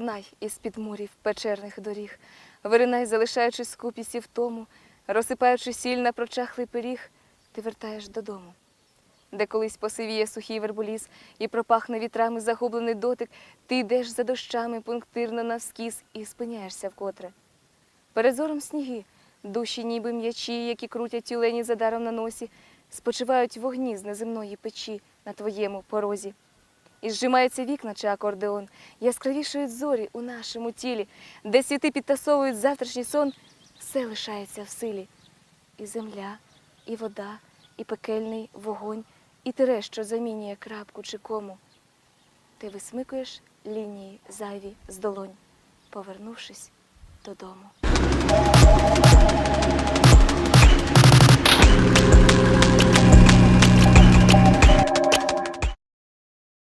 Виринай із підмурів печерних доріг, виринай, залишаючи скупість і втому, розсипаючи сіль на прочахлий пиріг, ти вертаєш додому. Де колись посивіє сухий верболіс і пропахне вітрами загублений дотик, ти йдеш за дощами пунктирно навскіз і спиняєшся вкотре. Перед зором сніги, душі ніби м'ячі, які крутять тюлені за даром на носі, спочивають вогні з неземної печі на твоєму порозі. І зжимаються вікна чи акордеон, яскравішують зорі у нашому тілі, де світи підтасовують завтрашній сон, все лишається в силі. І земля, і вода, і пекельний вогонь, і тире, що замінює крапку чи кому. Ти висмикуєш лінії зайві з долонь, повернувшись додому.